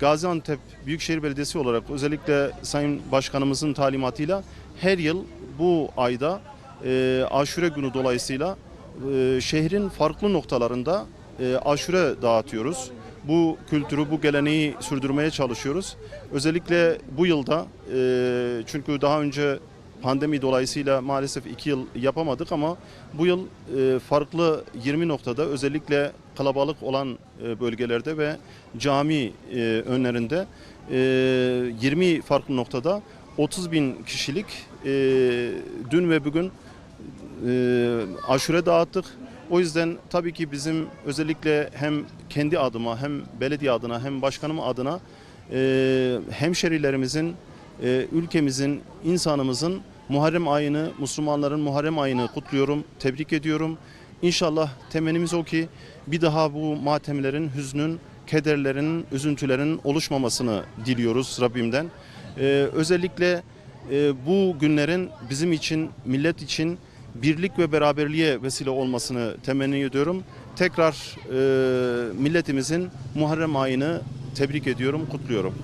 Gaziantep Büyükşehir Belediyesi olarak özellikle Sayın Başkanımızın talimatıyla her yıl bu ayda e, aşure günü dolayısıyla e, şehrin farklı noktalarında e, aşure dağıtıyoruz. Bu kültürü, bu geleneği sürdürmeye çalışıyoruz. Özellikle bu yılda e, çünkü daha önce pandemi dolayısıyla maalesef iki yıl yapamadık ama bu yıl e, farklı 20 noktada özellikle kalabalık olan e, bölgelerde ve cami e, önlerinde e, 20 farklı noktada 30 bin kişilik dün ve bugün aşure dağıttık. O yüzden tabii ki bizim özellikle hem kendi adıma hem belediye adına hem başkanım adına e, hemşerilerimizin, e, ülkemizin, insanımızın Muharrem ayını, Müslümanların Muharrem ayını kutluyorum, tebrik ediyorum. İnşallah temennimiz o ki bir daha bu matemlerin, hüznün, kederlerin, üzüntülerin oluşmamasını diliyoruz Rabbimden. E, özellikle e, bu günlerin bizim için, millet için birlik ve beraberliğe vesile olmasını temenni ediyorum. Tekrar e, milletimizin Muharrem ayını tebrik ediyorum, kutluyorum.